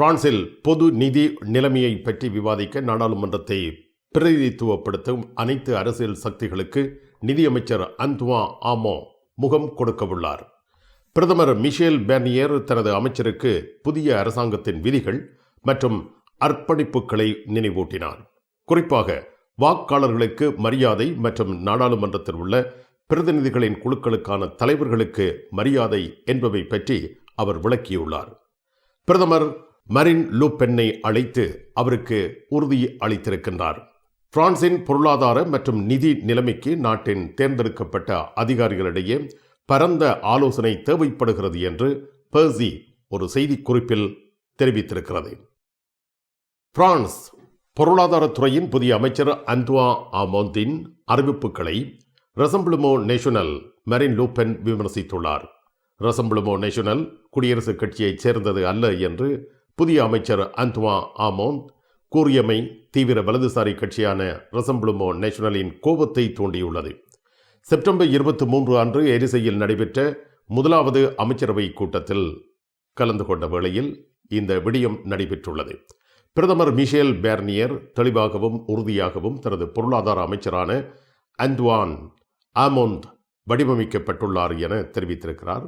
பிரான்சில் பொது நிதி நிலைமையை பற்றி விவாதிக்க நாடாளுமன்றத்தை பிரதிநிதித்துவப்படுத்தும் அனைத்து அரசியல் சக்திகளுக்கு நிதியமைச்சர் அந்துவா ஆமோ முகம் கொடுக்கவுள்ளார். பிரதமர் மிஷேல் பேர்னியர் தனது அமைச்சருக்கு புதிய அரசாங்கத்தின் விதிகள் மற்றும் அர்ப்பணிப்புகளை நினைவூட்டினார். குறிப்பாக வாக்காளர்களுக்கு மரியாதை மற்றும் நாடாளுமன்றத்தில் உள்ள பிரதிநிதிகளின் குழுக்களுக்கான தலைவர்களுக்கு மரியாதை என்பவை பற்றி அவர் விளக்கியுள்ளார். பிரதமர் மரின் லூபென்னை அழைத்து அவருக்கு உறுதி அளித்திருக்கின்றார். பிரான்சின் பொருளாதார மற்றும் நிதி நிலைமைக்கு நாட்டின் தேர்ந்தெடுக்கப்பட்ட அதிகாரிகளிடையே பரந்த ஆலோசனை தேவைப்படுகிறது என்று பெர்சி ஒரு செய்திக்குறிப்பில் தெரிவித்திருக்கிறது. பிரான்ஸ் பொருளாதாரத்துறையின் புதிய அமைச்சர் அந்துவா ஆமோந்தின் அறிவிப்புகளை ரசம்பிளுமோ நேஷனல் மரின் லூபென் விமர்சித்துள்ளார். ரசம்பிளுமோ நேஷனல் குடியரசுக் கட்சியைச் சேர்ந்தது அல்ல என்று புதிய அமைச்சர் அந்துவா ஆமோந்த் கூறியமை தீவிர வலதுசாரி கட்சியான ரசம்பிளுமோ நேஷனலின் கோபத்தை தூண்டியுள்ளது. செப்டம்பர் இருபத்தி மூன்று அன்று எரிசையில் நடைபெற்ற முதலாவது அமைச்சரவை கூட்டத்தில் கலந்து கொண்ட வேளையில் இந்த விடயம் நடைபெற்றுள்ளது. பிரதமர் மிஷேல் பேர்னியர் தெளிவாகவும் உறுதியாகவும் தனது பொருளாதார அமைச்சரான அந்த்வான் ஆமோந்த் வடிவமைக்கப்பட்டுள்ளார் என தெரிவித்திருக்கிறார்.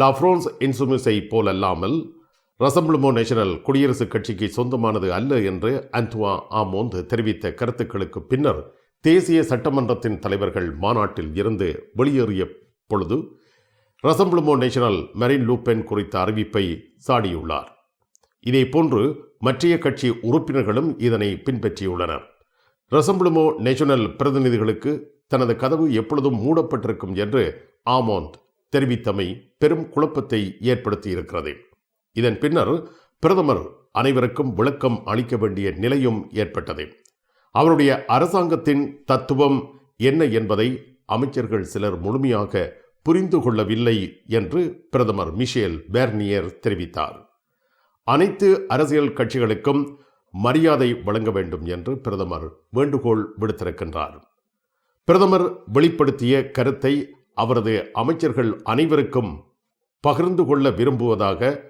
லாஃப்ரோன்ஸ் இன்சுமிஸை போலல்லாமல் ரசம்பிளுமோ நேஷனல் குடியரசுக் கட்சிக்கு சொந்தமானது அல்ல என்று அந்துவா ஆமோந்த் தெரிவித்த கருத்துக்களுக்கு பின்னர் தேசிய சட்டமன்றத்தின் தலைவர்கள் மாநாட்டில் இருந்து வெளியேறிய பொழுது ரசம்பிளுமோ நேஷனல் மெரின் லூபென் குறித்த அறிவிப்பை சாடியுள்ளார். இதேபோன்று மற்றைய கட்சி உறுப்பினர்களும் இதனை பின்பற்றியுள்ளனர். ரசம்பிளுமோ நேஷனல் பிரதிநிதிகளுக்கு தனது கதவு எப்பொழுதும் மூடப்பட்டிருக்கும் என்று ஆமோந்த் தெரிவித்தமை பெரும் குழப்பத்தை ஏற்படுத்தியிருக்கிறது. இதன் பின்னர் பிரதமர் அனைவருக்கும் விளக்கம் அளிக்க வேண்டிய நிலையும் ஏற்பட்டது. அவருடைய அரசாங்கத்தின் தத்துவம் என்ன என்பதை அமைச்சர்கள் சிலர் முழுமையாக புரிந்து கொள்ளவில்லை என்று பிரதமர் மிஷேல் பேர்னியர் தெரிவித்தார். அனைத்து அரசியல் கட்சிகளுக்கும் மரியாதை வழங்க வேண்டும் என்று பிரதமர் வேண்டுகோள் விடுத்திருக்கின்றார். பிரதமர் வெளிப்படுத்திய கருத்தை அவரது அமைச்சர்கள் அனைவருக்கும் பகிர்ந்து கொள்ள விரும்புவதாக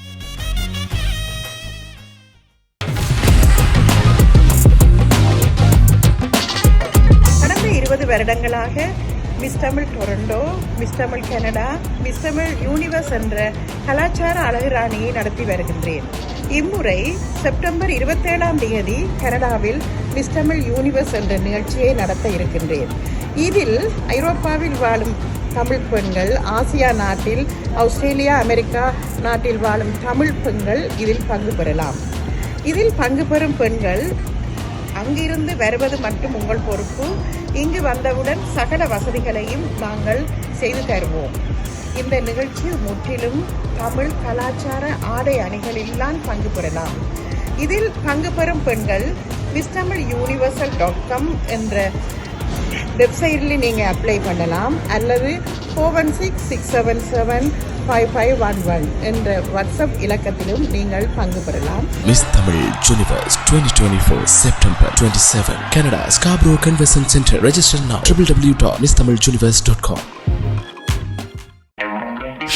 வருடங்களாக Miss Tamil Toronto Miss Tamil Canada Miss Tamil Universe என்ற கலாச்சார அழகுராணியை நடத்தி வருகின்றேன். இம்முறை செப்டம்பர் இருபத்தேழாம் தேதி கனடாவில் மிஸ் தமிழ் யூனிவர்ஸ் என்ற நிகழ்ச்சியை நடத்த இருக்கின்றேன். இதில் ஐரோப்பாவில் வாழும் தமிழ் பெண்கள் ஆசியா நாட்டில் ஆஸ்திரேலியா அமெரிக்கா நாட்டில் வாழும் தமிழ் பெண்கள் இதில் பங்கு பெறலாம். இதில் பங்கு பெறும் பெண்கள் அங்கிருந்து வருவது மட்டும் உங்கள் பொறுப்பு. இங்கு வந்தவுடன் சகல வசதிகளையும் நாங்கள் செய்து தருவோம். இந்த நிகழ்ச்சி முற்றிலும் தமிழ் கலாச்சார ஆடை அணிகளில்தான் பங்கு பெறலாம். இதில் பங்கு பெறும் பெண்கள் Miss Tamil Universal dot com என்ற வெப்சைட்லேயும் நீங்கள் அப்ளை பண்ணலாம் அல்லது four one six six seven seven five five one one என்ற வாட்ஸ்அப் இலக்கத்திலும் நீங்கள் பங்கு பெறலாம் Miss Tamil Universe twenty twenty four September twenty seven Canada Scarborough convention centre register நா triple W dot Miss Tamil Universe dot com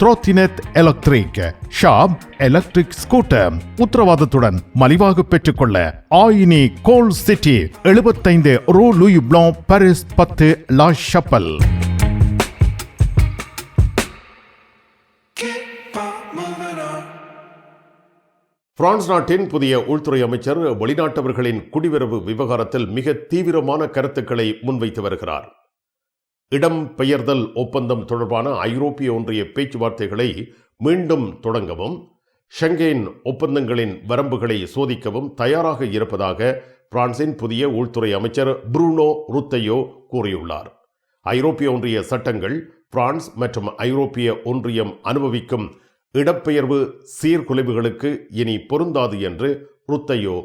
த்ரோத்தினெட் electric shop electric scooter உத்தரவாதத்துடன் மலிவாக பெற்றுக்கொள்ள ஆயினி கோல் சிட்டி எழுபத்தைந்து ரூ லூயி பிளான் பாரிஸ் பத்து La ஷப்பல் France நாட்டின் புதிய உள்துறை அமைச்சர் வெளிநாட்டவர்களின் குடிவரவு விவகாரத்தில் மிக தீவிரமான கருத்துக்களை முன்வைத்து வருகிறார். இடம் பெயர்தல் ஒப்பந்தம் தொடர்பான ஐரோப்பிய ஒன்றிய பேச்சுவார்த்தைகளை மீண்டும் தொடங்கவும் ஷெங்கேன் ஒப்பந்தங்களின் வரம்புகளை சோதிக்கவும் தயாராக இருப்பதாக பிரான்சின் புதிய உள்துறை அமைச்சர் புரூனோ ருத்தையோ கூறியுள்ளார். ஐரோப்பிய ஒன்றிய சட்டங்கள் பிரான்ஸ் மற்றும் ஐரோப்பிய ஒன்றியம் அனுபவிக்கும் இடப்பெயர்வு சீர்குலைவுகளுக்கு இனி பொருந்தாது என்று ருத்தையோ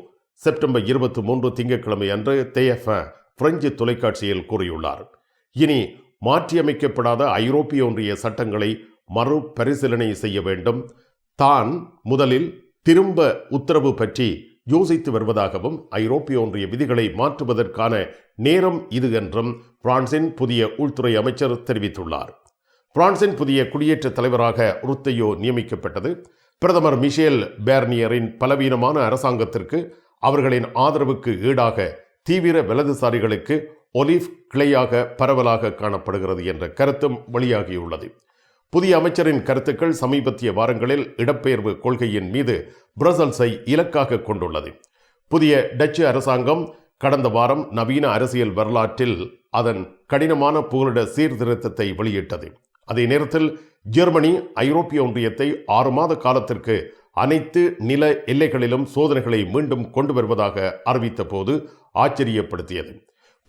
செப்டம்பர் இருபத்தி மூன்று திங்கட்கிழமை அன்று தேஎஃப் பிரெஞ்சு தொலைக்காட்சியில் கூறியுள்ளார். இனி மாற்றியமைக்கப்படாத ஐரோப்பிய ஒன்றிய சட்டங்களை மறுபரிசீலனை செய்ய வேண்டும். தான் முதலில் திரும்ப உத்தரவு பற்றி யோசித்து வருவதாகவும் ஐரோப்பிய ஒன்றிய விதிகளை மாற்றுவதற்கான நேரம் இது என்றும் பிரான்சின் புதிய உள்துறை அமைச்சர் தெரிவித்துள்ளார். பிரான்சின் புதிய குடியேற்ற தலைவராக ருத்தையோ நியமிக்கப்பட்டது. பிரதமர் மிஷேல் பேர்னியரின் பலவீனமான அரசாங்கத்திற்கு அவர்களின் ஆதரவுக்கு ஈடாக தீவிர வலதுசாரிகளுக்கு ஒலிவ் கிளையாக பரவலாக காணப்படுகிறது என்ற கருத்தும் வெளியாகியுள்ளது. புதிய அமைச்சரின் கருத்துக்கள் சமீபத்திய வாரங்களில் இடப்பெயர்வு கொள்கையின் மீது பிரசல்ஸை இலக்காக கொண்டுள்ளது. புதிய டச்சு அரசாங்கம் கடந்த வாரம் நவீன அரசியல் வரலாற்றில் அதன் கடினமான புகலிட சீர்திருத்தத்தை வெளியிட்டது. அதே நேரத்தில் ஜெர்மனி ஐரோப்பிய ஒன்றியத்தை ஆறு மாத காலத்திற்கு அனைத்து நில எல்லைகளிலும் சோதனைகளை மீண்டும் கொண்டு வருவதாக அறிவித்த போது ஆச்சரியப்படுத்தியது.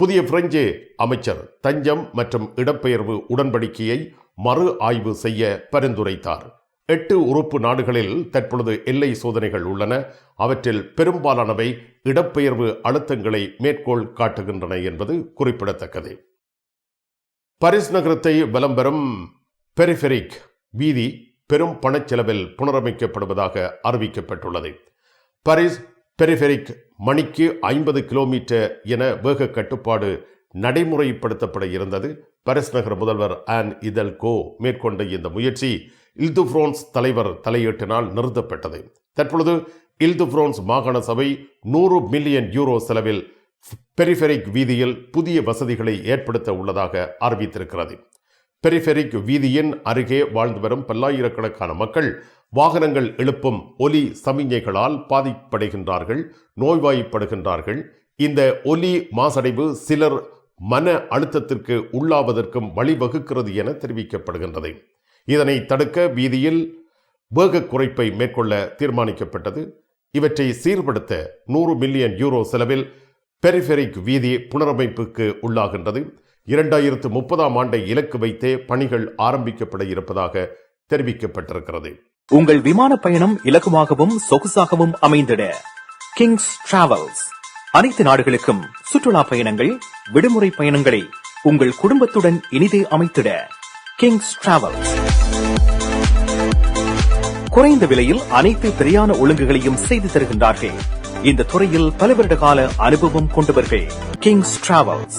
புதிய பிரெஞ்சு அமைச்சர் தஞ்சம் மற்றும் இடப்பெயர்வு உடன்படிக்கையை மறு ஆய்வு செய்ய பரிந்துரைத்தார். எட்டு உறுப்பு நாடுகளில் தற்பொழுது எல்லை சோதனைகள் உள்ளன. அவற்றில் பெரும்பாலானவை இடப்பெயர்வு அழுத்தங்களை மேற்கோள் காட்டுகின்றன என்பது குறிப்பிடத்தக்கது. பரிஸ் நகரத்தை வலம் பெறும் பெரிஃபெரிக் வீதி பெரும் பணச்செலவில் புனரமைக்கப்படுவதாக அறிவிக்கப்பட்டுள்ளது. பரிஸ் பெரிஃபெரிக் மணிக்கு ஐம்பது கிலோமீட்டர் என வேக கட்டுப்பாடு நடைமுறைப்படுத்தப்பட இருந்தது. பாரிஸ் நகர் முதல்வர் ஆன் இதல் கோ மேற்கொண்ட இந்த முயற்சி இல்துஃப்ரோன்ஸ் தலைவர் தலையீட்டினால் நிறுத்தப்பட்டது. தற்பொழுது இல்துஃப்ரோன்ஸ் மாகாண சபை நூறு மில்லியன் யூரோ செலவில் பெரிஃபெரிக் வீதியில் புதிய வசதிகளை ஏற்படுத்த உள்ளதாக அறிவித்திருக்கிறது. பெரிஃபெரிக் வீதியின் அருகே வாழ்ந்து வரும் பல்லாயிரக்கணக்கான மக்கள் வாகனங்கள் எழுப்பும் ஒலி சமிஞைகளால் பாதிப்படைகின்றார்கள் நோய்வாய்ப்படுகின்றார்கள். இந்த ஒலி மாசடைவு சிலர் மன அழுத்தத்திற்கு உள்ளாவதற்கும் வழிவகுக்கிறது என தெரிவிக்கப்படுகின்றது. இதனை தடுக்க வீதியில் வேக குறைப்பை மேற்கொள்ள தீர்மானிக்கப்பட்டது. இவற்றை சீர்படுத்த நூறு மில்லியன் யூரோ செலவில் பெரிஃபெரிக் வீதி புனரமைப்புக்கு உள்ளாகின்றது. இரண்டாயிரத்து முப்பதாம் ஆண்டை இலக்கு வைத்தே பணிகள் ஆரம்பிக்கப்பட இருப்பதாக தெரிவிக்கப்பட்டிருக்கிறது. உங்கள் விமான பயணம் இலகுவாகவும் சொகுசாகவும் அமைந்திட. கிங்ஸ் டிராவல்ஸ் அனைத்து நாடுகளுக்கும் சுற்றுலா பயணங்கள் விடுமுறை பயணங்களை உங்கள் குடும்பத்துடன் இனிதே அமைத்திட. கிங்ஸ் டிராவல்ஸ் குறைந்த விலையில் அனைத்து பிரியான ஒழுங்குகளையும் செய்து தருகின்றார்கள். இந்த துறையில் பல வருட கால அனுபவம் கொண்டவர்கள். கிங்ஸ் டிராவல்ஸ்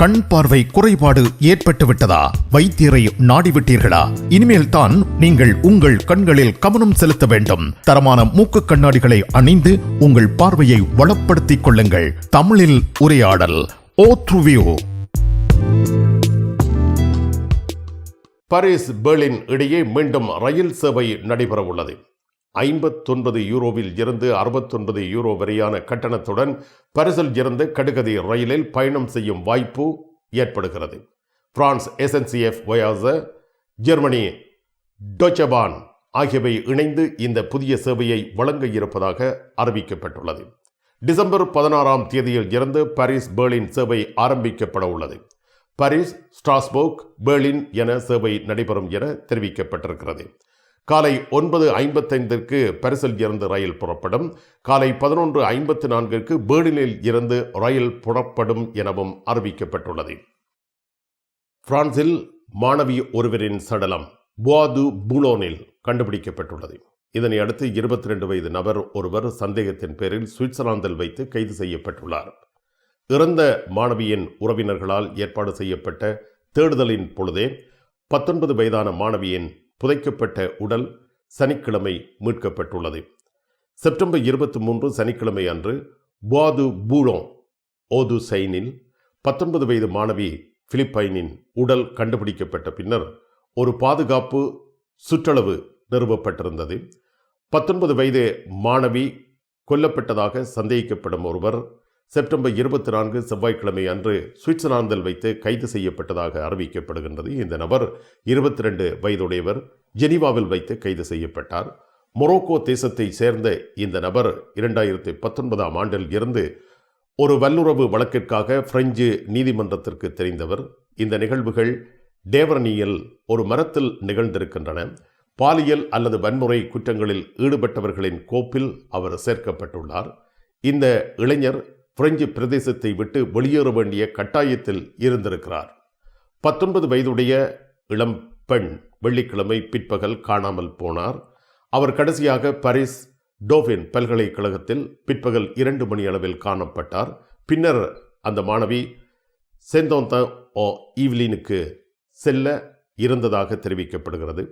கண் பார்வை குறைபாடு ஏற்பட்டுவிட்டதா? வைத்தியரை நாடிவிட்டீர்களா? இனிமேல் தான் நீங்கள் உங்கள் கண்களில் கவனம் செலுத்த வேண்டும். தரமான மூக்கு கண்ணாடிகளை அணிந்து உங்கள் பார்வையை வளப்படுத்திக் கொள்ளுங்கள். தமிழில் உரையாடல் ஓ த்ருவியோ பாரிஸ் பெர்லின் இடையே மீண்டும் ரயில் சேவை நடைபெறவுள்ளது. ஐம்பத்தொன்பது யூரோவில் இருந்து அறுபத்தொன்பது யூரோ வரையான கட்டணத்துடன் பரிசில் இருந்து கடுகதி ரயிலில் பயணம் செய்யும் வாய்ப்பு ஏற்படுகிறது. பிரான்ஸ் எஸ்என்சிஎஃப் வயாச ஜெர்மனி டொச்சபான் ஆகியவை இணைந்து இந்த புதிய சேவையை வழங்க இருப்பதாக அறிவிக்கப்பட்டுள்ளது. டிசம்பர் பதினாறாம் தேதியில் இருந்து பாரிஸ் பெர்லின் சேவை ஆரம்பிக்கப்பட உள்ளது. பாரிஸ் ஸ்ட்ராஸ்போர்க் பெர்லின் என சேவை நடைபெறும் என தெரிவிக்கப்பட்டிருக்கிறது. காலை ஒன்பது ஐம்பத்தைந்திற்கு பரிசில் இருந்து ரயில் புறப்படும். காலை பதினொன்று ஐம்பத்து நான்கிற்கு பேர்லினில் இருந்து ரயில் புறப்படும் எனவும் அறிவிக்கப்பட்டுள்ளது. பிரான்சில் மாணவி ஒருவரின் சடலம் புவாது புலோனில் கண்டுபிடிக்கப்பட்டுள்ளது. இதனை அடுத்து இருபத்தி ரெண்டு வயது நபர் ஒருவர் சந்தேகத்தின் பேரில் சுவிட்சர்லாந்தில் வைத்து கைது செய்யப்பட்டுள்ளார். இறந்த மாணவியின் உறவினர்களால் ஏற்பாடு செய்யப்பட்ட தேடுதலின் பொழுதே பத்தொன்பது வயதான மாணவியின் புதைக்கப்பட்ட உடல் சனிக்கிழமை மீட்கப்பட்டுள்ளது. செப்டம்பர் இருபத்தி மூன்று சனிக்கிழமை அன்று புவாது பூலோ ஓது சைனில் பத்தொன்பது வயது மாணவி பிலிப்பைனின் உடல் கண்டுபிடிக்கப்பட்ட பின்னர் ஒரு பாதுகாப்பு சுற்றளவு நிறுவப்பட்டிருந்தது. பத்தொன்பது வயது மாணவி கொல்லப்பட்டதாக சந்தேகிக்கப்படும் ஒருவர் செப்டம்பர் இருபத்தி நான்கு செவ்வாய்க்கிழமை அன்று சுவிட்சர்லாந்தில் வைத்து கைது செய்யப்பட்டதாக அறிவிக்கப்படுகின்றது. இந்த நபர் இருபத்தி ரெண்டு வயதுடையவர் ஜெனீவாவில் வைத்து கைது செய்யப்பட்டார். மொரோக்கோ தேசத்தை சேர்ந்த இந்த நபர் இரண்டாயிரத்தி பத்தொன்பதாம் ஆண்டில் இருந்து ஒரு வல்லுறவு வழக்கிற்காக பிரெஞ்சு நீதிமன்றத்திற்கு தெரிந்தவர். இந்த நிகழ்வுகள் டேவரனியில் ஒரு மரத்தில் நிகழ்ந்திருக்கின்றன. பாலியல் அல்லது வன்முறை குற்றங்களில் ஈடுபட்டவர்களின் கோப்பில் அவர் சேர்க்கப்பட்டுள்ளார். இந்த இளைஞர் பிரெஞ்சு பிரதேசத்தை விட்டு வெளியேற வேண்டிய கட்டாயத்தில் இருந்திருக்கிறார். பத்தொன்பது வயதுடைய இளம் பெண் வெள்ளிக்கிழமை பிற்பகல் காணாமல் போனார். அவர் கடைசியாக பாரிஸ் டோஃபின் பல்கலைக்கழகத்தில் பிற்பகல் இரண்டு மணி அளவில் காணப்பட்டார். பின்னர் அந்த மாணவி செந்தோந்த ஓ ஈவ்லினுக்கு செல்ல இருந்ததாக தெரிவிக்கப்படுகிறது.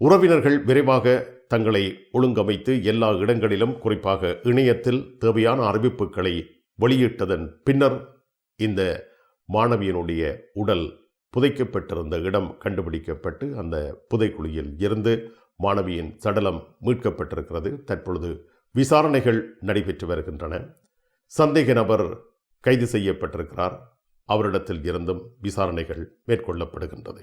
உறவினர்கள் விரைவாக தங்களை ஒழுங்கமைத்து எல்லா இடங்களிலும் குறிப்பாக இணையத்தில் தேவையான அறிவிப்புகளை வெளியிட்டதன் பின்னர் இந்த மாணவியினுடைய உடல் புதைக்கப்பட்டிருந்த இடம் கண்டுபிடிக்கப்பட்டு அந்த புதைக்குழியில் இருந்து மாணவியின் சடலம் மீட்கப்பட்டிருக்கிறது. தற்பொழுது விசாரணைகள் நடைபெற்று வருகின்றன. சந்தேக நபர் கைது செய்யப்பட்டிருக்கிறார். அவரிடத்தில் இருந்தும் விசாரணைகள் மேற்கொள்ளப்படுகின்றது.